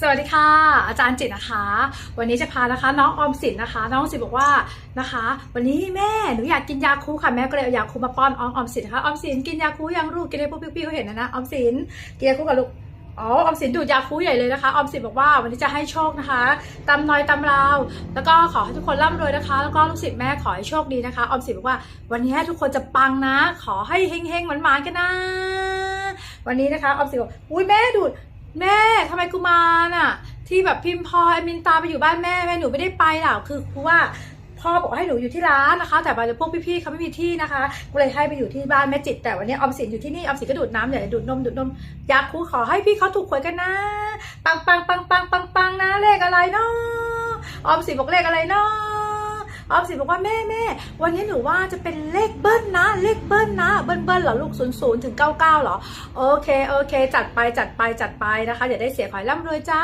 สวัสดีค่ะ อาจารย์จิตนะคะ วันนี้จะพานะคะ น้องออมสินนะคะ น้องสินบอกว่านะคะ วันนี้แม่หนูอยากกินยาคูค่ะแม่ก็เลยเอายาคูมาป้อนออมออมสินนะคะออมสินกินยาคูยังลูกกินให้พวกพี่ๆเขาเห็นนะนะออมสินกินยาคูกับลูกอ๋อออมสินดูดยาคูใหญ่เลยนะคะออมสินบอกว่าวันนี้จะให้โชคนะคะตำน้อยตำราว แล้วก็ขอให้ทุกคนร่ำรวยนะคะ แล้วก็ลูกศิษย์แม่ขอให้โชคดีนะคะออมสินบอกว่า วันนี้ทุกคนจะปังนะ ขอให้เฮงๆหวานๆกันนะวันนี้นะคะออมสินบอกอุ้ยแม่ดูด แม่ทำไมกูมารน่ะที่แบบพิมพ์พลอยมินตาไปอยู่บ้านแม่แม่หนูไม่ได้ไปหรอกคือคือว่าพ่อบอกให้หนูอยู่ที่ร้านนะคะ แต่บางพวกพี่ๆเขาไม่มีที่นะคะก็เลยให้ไปอยู่ที่บ้านแม่จิต แต่วันนี้ออมสินอยู่ที่นี่ออมสินก็ดูดน้ำใหญ่ดูดนมดูดนมอยากคูขอให้พี่เขาถูกหวยกันนะ ปังปังปังปังปังปังนะเลขอะไรเนาะออมสินบอกเลขอะไรเนาะ ออมสินบอกว่าแม่แม่วันนี้หนูว่าจะเป็นเลขเบิ้ลนะ เลขเบิ้ลนะ เบิ้ลเบิ้ลเหรอลูกศูนย์ศูนย์ถึงเก้าเก้าเหรอ โอเคโอเค จัดไปจัดไปจัดไปนะคะอย่าได้เสียขอยร่ำรวยจ้า